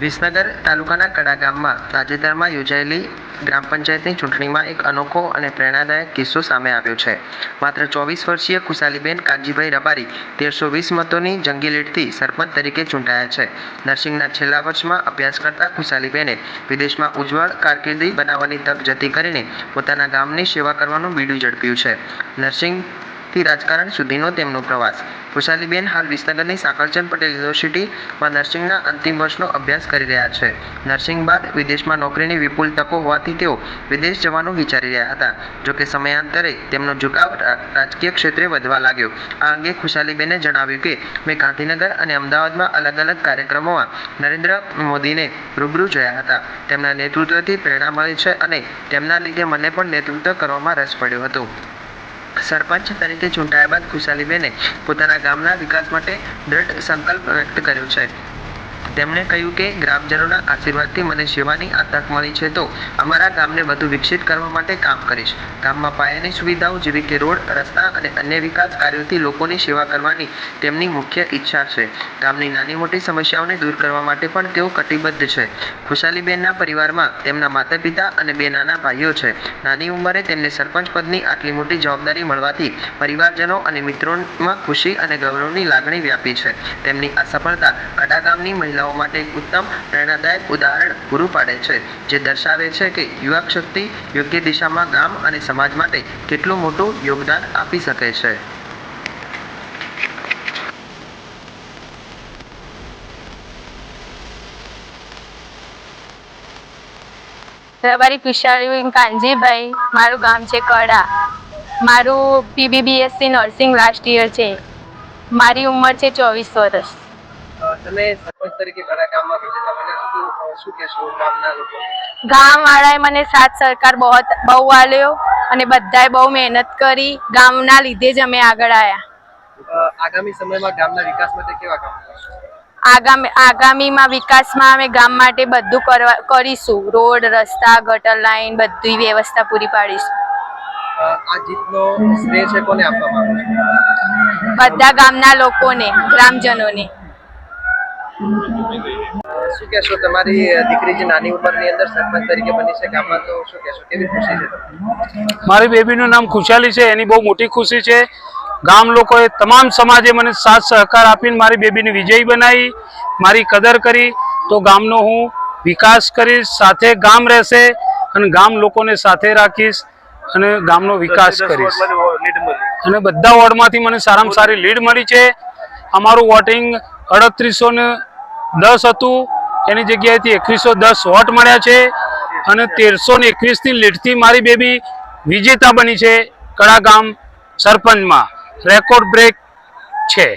વિસનગર તાલુકાના કડા ગામમાં તાજેતરમાં યોજાયેલી ગ્રામ પંચાયતની ચૂંટણીમાં એક અનોખો અને પ્રેરણાદાયક કિસ્સો સામે આવ્યો છે. માત્ર ચોવીસ વર્ષીય ખુશાલીબેન કાનજીભાઈ રબારી તેરસો વીસ મતોની જંગી લીડથી સરપંચ તરીકે ચૂંટાયા છે. નર્સિંગના છેલ્લા વર્ષમાં અભ્યાસ કરતા ખુશાલીબેને વિદેશમાં ઉજ્જવળ કારકિર્દી બનાવવાની તક જતી કરીને પોતાના ગામની સેવા કરવાનું બીડું ઝડપ્યું છે. નર્સિંગથી રાજકારણ સુધીનો તેમનો પ્રવાસ. ખુશાલીબેન હાલ વિસનગરની સાકરચંદ પટેલ યુનિવર્સિટીમાં નર્સિંગના અંતિમ વર્ષનો અભ્યાસ કરી રહ્યા છે. નર્સિંગ બાદ વિદેશમાં નોકરીની વિપુલ તકો હોવાથી તેઓ વિદેશ જવાનું વિચારી રહ્યા હતા. જોકે સમયાંતરે તેમનો ઝુકાવ રાજકીય ક્ષેત્રે વધવા લાગ્યો. આ અંગે ખુશાલીબેને જણાવ્યું કે, મેં ગાંધીનગર અને અમદાવાદમાં અલગ અલગ કાર્યક્રમોમાં નરેન્દ્ર મોદીને રૂબરૂ જોયા હતા. તેમના નેતૃત્વથી પ્રેરણા મળી છે અને તેમના લીધે મને પણ નેતૃત્વ કરવામાં રસ પડ્યો હતો. સરપંચ તરીકે ચૂંટાયા બાદ ખુશાલીબેને પોતાના ગામના વિકાસ માટે દ્રઢ સંકલ્પ વ્યક્ત કર્યો છે. તેમણે કહ્યું કે ગ્રામજનોના આશીર્વાદથી મને સેવાની આ તક મળી છે તો અમારા ગામને વધુ વિકસિત કરવા માટે કામ કરીશ. ગામમાં પાયાની સુવિધાઓ જેવી કે રોડ, રસ્તા અને અન્ય વિકાસ કાર્યોથી લોકોની સેવા કરવાની તેમની મુખ્ય ઈચ્છા છે. ગામની નાની મોટી સમસ્યાઓને દૂર કરવા માટે પણ તેઓ કટિબદ્ધ છે. ખુશાલીબેનના પરિવારમાં તેમના માતા પિતા અને બે નાના ભાઈઓ છે. નાની ઉંમરે તેમને સરપંચ પદની આટલી મોટી જવાબદારી મળવાથી પરિવારજનો અને મિત્રોમાં ખુશી અને ગૌરવની લાગણી વ્યાપી છે. તેમની આ સફળતા કડા ગામની મહિલાઓ માટે એક ઉત્તમ પ્રેરણાદાયક ઉદાહરણ પૂરું પાડે છે, જે દર્શાવે છે કે યુવક શક્તિ યોગ્ય દિશામાં ગામ અને સમાજ માટે કેટલું મોટું યોગદાન આપી શકે છે. કાનજીભાઈ, મારું ગામ છે કડા. મારું પીબીબીએસસી નર્સિંગ લાસ્ટ યર છે. મારી ઉંમર છે ચોવીસ વર્ષ. તમે સરપંચ તરીકે કડા ગામમાં તમને શું કહેશો ગામના લોકો? ગામ વાળાએ મને સાથ સરકાર બહુ બહુ આલ્યો અને બધાએ બહુ મહેનત કરી ગામના લીધે જ અમે આગળ આવ્યા આગામી સમયમાં ગામના વિકાસ માટે કેવા કામ આગામી આગામીમાં વિકાસમાં અમે ગામ માટે બધું કરવા કરીશું. રોડ રસ્તા ગટર લાઈન બધી વ્યવસ્થા પૂરી પાડીશું. આ જીતનો શ્રેય છે કોને આપવા માંગો બધા ગામના લોકોને ગ્રામજનોને. શું કહેશો તમારી દીકરી જે નાની ઉંમરની અંદર સરપંચ તરીકે બની છે ગામમાં તો શું કહેશો કેવી ખુશી છે મારી બેબીનું નામ ખુશાલી છે એની બહુ મોટી ખુશી છે. ગામ લોકોએ તમામ સમાજે મને સાથ સહકાર આપીને મારી બેબીને વિજયી બનાવી મારી કદર કરી. તો ગામનો હું વિકાસ કરીશ સાથે ગામ રહેશે અને ગામ લોકોને સાથે રાખીશ અને ગામનો વિકાસ કરીશ. અને બધા વોર્ડમાંથી મને સારામાં સારી લીડ મળી છે. અમારું વોટિંગ અડત્રીસો ને દસ હતું. એની જગ્યાએથી એકવીસો દસ વોટ મળ્યા છે અને તેરસો ને એકવીસની લીડથી મારી બેબી વિજેતા બની છે કળા ગામ સરપંચમાં. રેકોર્ડ બ્રેક છે.